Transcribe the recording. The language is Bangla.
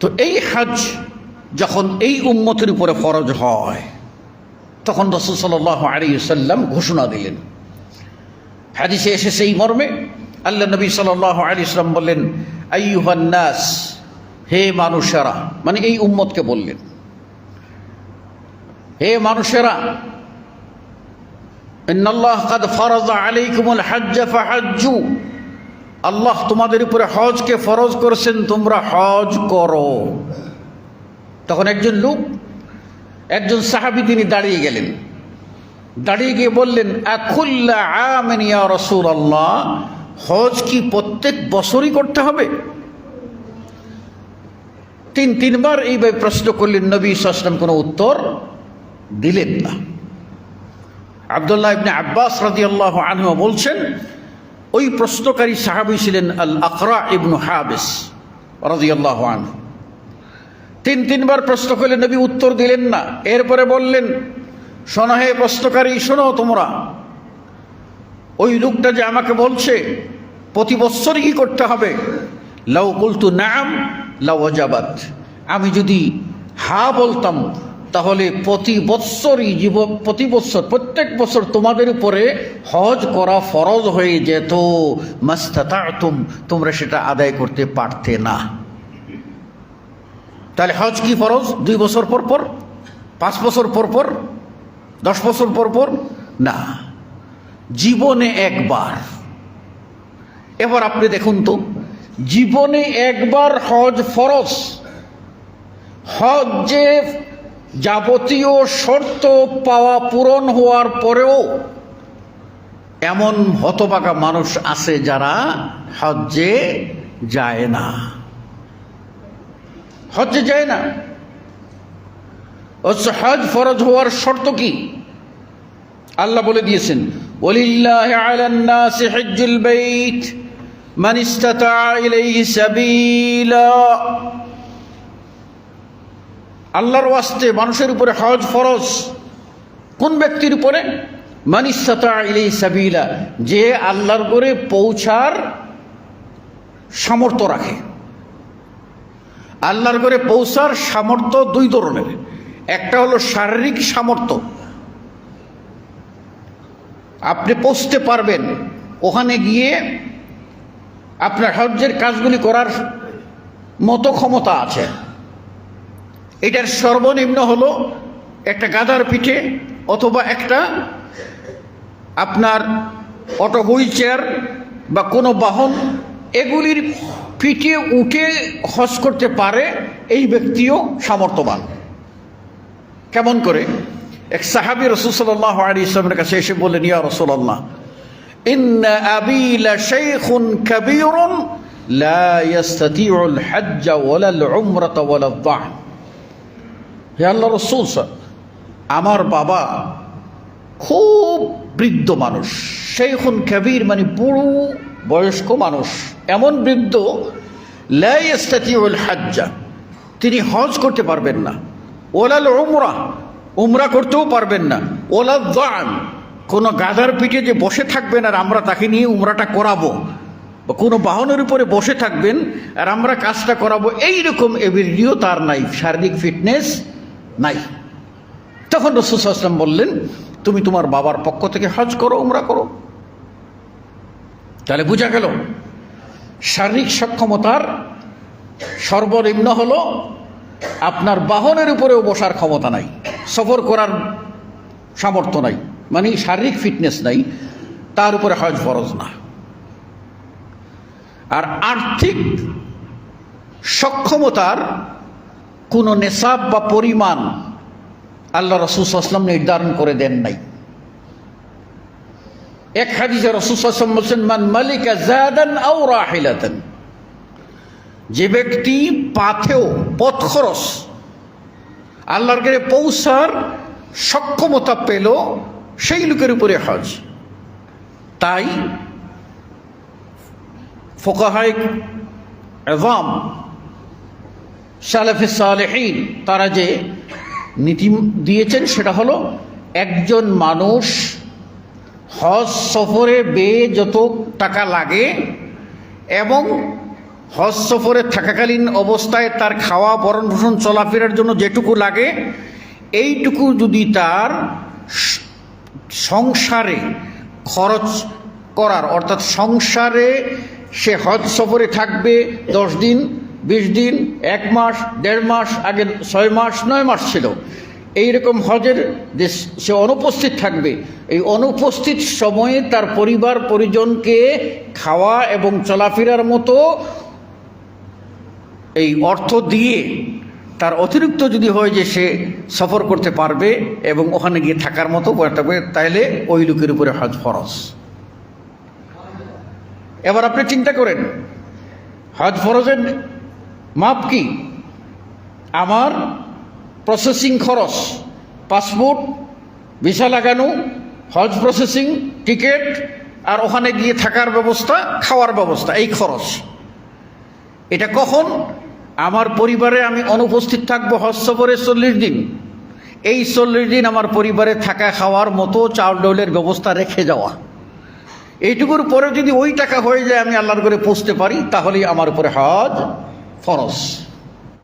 তো এই হজ যখন এই উম্মতের উপরে ফরজ হয়, তখন রসুল সাল আলী সাল্লাম ঘোষণা দিলেন। হাদিসে এসে সেই মর্মে আল্লাহ নবী সাল আলী সাল্লাম বললেন আইহান্নাস হে মানুষেরা মানে এই উম্মতকে বললেন। হে মানুষেরা, ইন্নাল্লাহ কাদ ফরজ আলাইকুমুল হজ্জ ফাহাজ্জু। আল্লাহ তোমাদের উপরে হজকে ফরজ করেছেন, তোমরা হজ করো। তখন একজন লোক, একজন সাহাবি তিনি দাঁড়িয়ে গেলেন। দাঁড়িয়ে গিয়ে বললেন আমিনিয়া রসুল আল্লাহ হজ কি প্রত্যেক বছরই করতে হবে? তিন, তিনবার এইভাবে প্রশ্ন করলেন, নবী সাসলাম কোনো উত্তর দিলেন না। আবদুল্লাহ ইবনে আব্বাস রাজি আল্লাহ আনহু বলছেন ওই প্রশ্নকারী সাহাবি ছিলেন আল আকরা ইবনু হাবিস রাজি আল্লাহ আনহু। তিন, তিনবার প্রশ্ন করলে নবী, উত্তর দিলেন না। এরপরে বললেন, শোনো হে প্রশ্নকারী, শোনো তোমরা। ওই লোকটা যে আমাকে বলছে, প্রতি বৎসরই কি করতে হবে? লাউ কুলতু নাম, লাউ অজাবাত আমি যদি হা বলতাম তাহলে প্রতি বৎসরই জীব, প্রতি বৎসর, প্রত্যেক বছর তোমাদের উপরে হজ করা ফরজ হয়ে যেত। মাস্তাতুম তোমরা সেটা আদায় করতে পারতে না। তাহলে হজ কি ফরজ? দুই বছর পর পর? পাঁচ বছর পর পর? দশ বছর পর পর? না। জীবনে একবার। এবার আপনি দেখুন তো, জীবনে একবার হজ ফরজ। হজ যে যাবতীয় শর্ত পাওয়া পূরণ হওয়ার পরেও এমন হতবাকা মানুষ আছে যারা হজ্জে যায় না। হজ্জে যায় না। হজ ফরজ হওয়ার শর্ত কি? আল্লাহ বলে দিয়েছেন সাবিলা। আল্লাহর ওয়াস্তে মানুষের উপরে হজ ফরজ। কোন ব্যক্তির উপরে? মান ইলাইহি সাবিলা, যে আল্লাহর করে পৌঁছার সামর্থ্য রাখে। আল্লাহর করে পৌঁছার সামর্থ্য দুই ধরনের। একটা হলো শারীরিক সামর্থ্য। আপনি পৌঁছতে পারবেন। ওখানে গিয়ে আপনার হজ্জের কাজগুলি করার মতো ক্ষমতা আছে। এটার সর্বনিম্ন হলো একটা গাদার পিঠে অথবা একটা আপনার অটো হুইল চেয়ার বা কোনো বাহন, এগুলির পিঠে উঠে হজ করতে পারে এই ব্যক্তিও সামর্থ্যবান। কেমন করে? এক সাহাবি রসুল্লাহ আলী ইসলামের কাছে এসে বললেন, ইয়া রসুল্লাহ দাহন হে আল্লাহ রসুল স্যার আমার বাবা খুব বৃদ্ধ মানুষ। শেখুন কবির মানে বুড়ো বয়স্ক মানুষ। এমন বৃদ্ধ লাইস্তাতিউল হাজ্জা, তিনি হজ করতে পারবেন না। ওলাল উমরা উমরা করতেও পারবেন না। ওলা দান কোনো গাধার পিঠে যে বসে থাকবেন আর আমরা তাকে নিয়ে উমরাটা করাবো, বা কোনো বাহনের উপরে বসে থাকবেন আর আমরা কাজটা করাবো, এইরকম এবিলিটিও তার নাই। শারীরিক ফিটনেস নাই। তখন রসুল আসলাম বললেন, তুমি তোমার বাবার পক্ষ থেকে হজ করো, উমরা করো। তাহলে বোঝা গেল, শারীরিক সক্ষমতার সর্বনিম্ন হলো আপনার বাহনের উপরেও বসার ক্ষমতা নাই, সফর করার সামর্থ্য নাই মানে শারীরিক ফিটনেস নাই, তার উপরে হজ ফরজ না। আর আর্থিক সক্ষমতার কোনো নেশাব বা পরিমাণ আল্লাহ রসুল আসলাম নির্ধারণ করে দেন নাই। এক হাদিসে রসুলাম বলছেন, মান মালিকা জাদান আও রাহিলাতান। যে ব্যক্তি পাথেও পথ খরচ, আল্লাহর কাছে পৌঁছার সক্ষমতা পেল, সেই লোকের উপরে হজ। তাই ফোকাহাই এভাম সালেফে সালেহীন, তারা যে নীতি দিয়েছেন সেটা হলো একজন মানুষ হজ সফরে বেয়ে যত টাকা লাগে এবং হজ সফরে থাকাকালীন অবস্থায় তার খাওয়া বরণ পোষণ চলাফেরার জন্য যেটুকু লাগে, এইটুকু যদি তার সংসারে খরচ করার, অর্থাৎ সংসারে সে হজ সফরে থাকবে দশ দিন বিশ দিন, এক মাস, দেড় মাস, আগে ছয় মাস, নয় মাস ছিল। এই রকম হজের যে সে অনুপস্থিত থাকবে, এই অনুপস্থিত সময়ে তার পরিবার, পরিজনকে খাওয়া এবং চলাফেরার মতো এই অর্থ দিয়ে তার অতিরিক্ত যদি হয় যে সে সফর করতে পারবে এবং ওখানে গিয়ে থাকার মতো তাইলে ওই লোকের উপরে হজ ফরজ। এবার আপনি চিন্তা করেন, হজ ফরজের মাপ কি? আমার প্রসেসিং খরচ পাসপোর্ট ভিসা লাগানো, হজ প্রসেসিং টিকিট আর ওখানে গিয়ে থাকার ব্যবস্থা, খাওয়ার ব্যবস্থা, এই খরচ। এটা কখন? আমার পরিবারে আমি অনুপস্থিত থাকব হজ সফরে চল্লিশ দিন। এই চল্লিশ দিন আমার পরিবারে থাকা খাওয়ার মতো চাউল ডাউলের ব্যবস্থা রেখে যাওয়া। এইটুকুর পরে যদি ওই টাকা হয়ে যায়, আমি আল্লাহর করে পৌঁছতে পারি, তাহলেই আমার উপরে হজ ফরজ